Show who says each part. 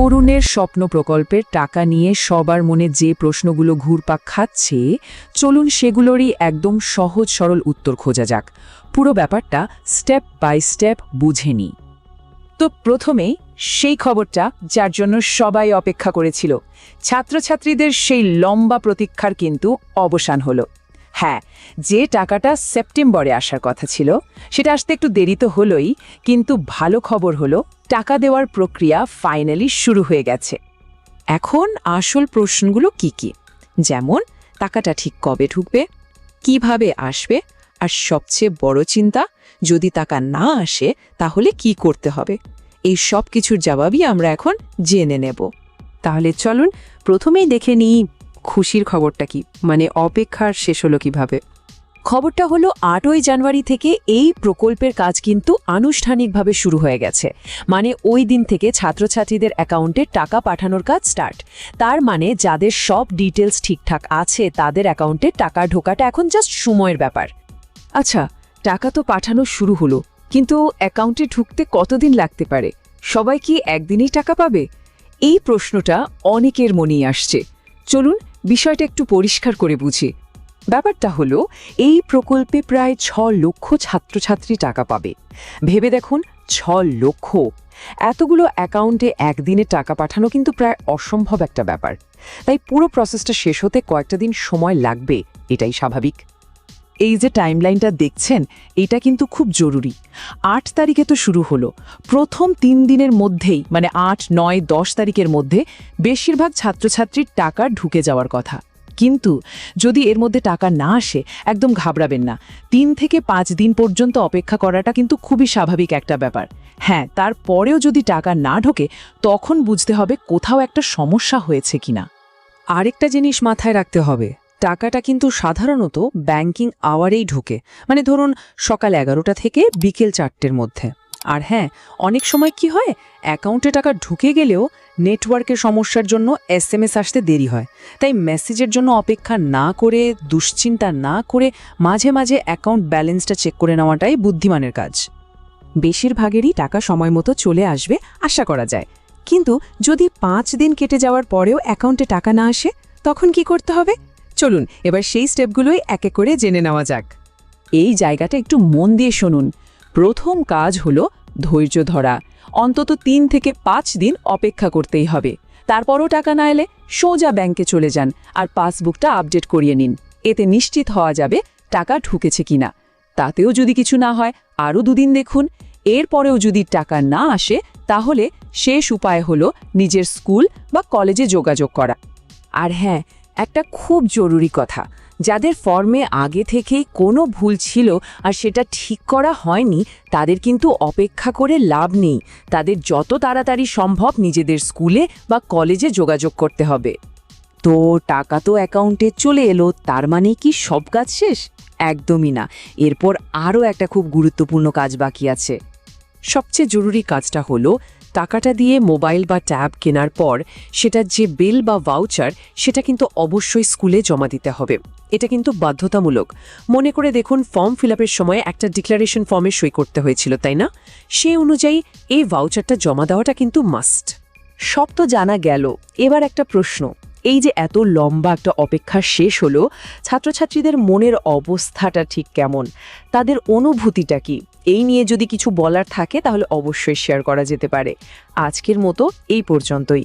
Speaker 1: তরুণের স্বপ্ন প্রকল্পের টাকা নিয়ে সবার মনে যে প্রশ্নগুলো ঘুরপাক খাচ্ছে, চলুন সেগুলোরই একদম সহজ সরল উত্তর খোঁজা যাক। পুরো ব্যাপারটা স্টেপ বাই স্টেপ বুঝে নিই। তো প্রথমেই সেই খবরটা যার জন্য সবাই অপেক্ষা করেছিল। ছাত্রছাত্রীদের সেই লম্বা প্রতীক্ষার কিন্তু অবসান হলো। হ্যাঁ যে টাকাটা সেপ্টেম্বরে আসার কথা ছিল, সেটা আসতে একটু দেরি তো হলোই, কিন্তু ভালো খবর হলো, টাকা দেওয়ার প্রক্রিয়া ফাইনালি শুরু হয়ে গেছে। এখন আসল প্রশ্নগুলো কি কি? যেমন, টাকাটা ঠিক কবে ঢুকবে? কীভাবে আসবে? আর সবচেয়ে বড় চিন্তা, যদি টাকা না আসে, তাহলে কি করতে হবে? এই সব কিছুর জবাবই আমরা এখন জেনে নেব।
Speaker 2: তাহলে চলুন, প্রথমেই দেখে নিই খুশির খবরটা কি? মানে অপেক্ষার শেষ হলো কীভাবে?
Speaker 1: খবরটা হলো আটই জানুয়ারি থেকে এই প্রকল্পের কাজ কিন্তু আনুষ্ঠানিকভাবে শুরু হয়ে গেছে। মানে ওই দিন থেকে ছাত্রছাত্রীদের অ্যাকাউন্টে টাকা পাঠানোর কাজ স্টার্ট তার মানে যাদের সব ডিটেলস ঠিকঠাক আছে, তাদের অ্যাকাউন্টে টাকা ঢোকাটা এখন জাস্ট সময়ের ব্যাপার। আচ্ছা টাকা তো পাঠানো শুরু হলো, কিন্তু অ্যাকাউন্টে ঢুকতে কতদিন লাগতে পারে? সবাই কি একদিনেই টাকা পাবে? এই প্রশ্নটা অনেকের মনেই আসছে। চলুন বিষয়টা একটু পরিষ্কার করে বুঝি। ব্যাপারটা হলো, এই প্রকল্পে প্রায় ছ লক্ষ ছাত্রছাত্রী টাকা পাবে। ভেবে দেখুন, ছ লক্ষ। এতগুলো অ্যাকাউন্টে একদিনে টাকা পাঠানো কিন্তু প্রায় অসম্ভব একটা ব্যাপার। তাই পুরো প্রসেসটা শেষ হতে কয়েকটা দিন সময় লাগবে, এটাই স্বাভাবিক। এই যে টাইমলাইনটা দেখছেন, এটা কিন্তু খুব জরুরি। আট তারিখে তো শুরু হলো। প্রথম তিন দিনের মধ্যেই মানে আট, নয়, দশ তারিখের মধ্যে বেশিরভাগ ছাত্রছাত্রীর টাকা ঢুকে যাওয়ার কথা। কিন্তু যদি এর মধ্যে টাকা না আসে, একদম ঘাবড়াবেন না। তিন থেকে পাঁচ দিন পর্যন্ত অপেক্ষা করাটা কিন্তু খুবই স্বাভাবিক একটা ব্যাপার। হ্যাঁ তারপরেও যদি টাকা না ঢোকে, তখন বুঝতে হবে কোথাও একটা সমস্যা হয়েছে কিনা। আরেকটা জিনিস মাথায় রাখতে হবে। টাকাটা কিন্তু সাধারণত ব্যাংকিং আওয়ারেই ঢোকে। মানে ধরুন, সকাল এগারোটা থেকে বিকেল চারটের মধ্যে। আর হ্যাঁ অনেক সময় কি হয়, অ্যাকাউন্টে টাকা ঢুকে গেলেও নেটওয়ার্কের সমস্যার জন্য এস এসএমএস আসতে দেরি হয়। তাই মেসেজের জন্য অপেক্ষা না করে, দুশ্চিন্তা না করে মাঝে মাঝে অ্যাকাউন্ট ব্যালেন্সটা চেক করে নেওয়াটাই বুদ্ধিমানের কাজ। বেশিরভাগেরই টাকা সময় মতো চলে আসবে, আশা করা যায়। কিন্তু যদি পাঁচ দিন কেটে যাওয়ার পরেও অ্যাকাউন্টে টাকা না আসে, তখন কি করতে হবে? চলুন, এবার সেই স্টেপগুলোই এক এক করে জেনে নেওয়া যাক। এই জায়গাটা একটু মন দিয়ে শুনুন। প্রথম কাজ হলো ধৈর্য ধরা। অন্তত তিন থেকে পাঁচ দিন অপেক্ষা করতেই হবে। তারপরও টাকা না এলে সোজা ব্যাংকে চলে যান আর পাসবুকটা আপডেট করিয়ে নিন। এতে নিশ্চিত হওয়া যাবে টাকা ঢুকেছে কিনা। তাতেও যদি কিছু না হয়, আরও দুদিন দেখুন। এরপরেও যদি টাকা না আসে, তাহলে শেষ উপায় হলো নিজের স্কুল বা কলেজে যোগাযোগ করা। আর হ্যাঁ একটা খুব জরুরি কথা। যাদের ফর্মে আগে থেকেই কোনো ভুল ছিল আর সেটা ঠিক করা হয়নি, তাদের কিন্তু অপেক্ষা করে লাভ নেই। তাদের যত তাড়াতাড়ি সম্ভব নিজেদের স্কুলে বা কলেজে যোগাযোগ করতে হবে। তো টাকা তো অ্যাকাউন্টে চলে এলো, তার মানে কি সব কাজ শেষ? একদমই না। এরপর আরও একটা খুব গুরুত্বপূর্ণ কাজ বাকি আছে। সবচেয়ে জরুরি কাজটা হলো টাকাটা দিয়ে মোবাইল বা ট্যাব কেনার পর সেটার যে বিল বা ভাউচার সেটা কিন্তু অবশ্যই স্কুলে জমা দিতে হবে। এটা কিন্তু বাধ্যতামূলক। মনে করে দেখুন ফর্ম ফিল সময় একটা ডিক্লারেশন ফর্মে সই করতে হয়েছিল, তাই না? সে অনুযায়ী এই ভাউচারটা জমা দেওয়াটা কিন্তু মাস্ট সব তো জানা গেল। এবার একটা প্রশ্ন। এই যে এত লম্বা একটা অপেক্ষা শেষ হলো, ছাত্রছাত্রীদের মনের অবস্থাটা ঠিক কেমন? তাদের অনুভূতিটা কি? এই নিয়ে যদি কিছু বলার থাকে, তাহলে অবশ্যই শেয়ার করা যেতে পারে। আজকের মতো এই পর্যন্তই।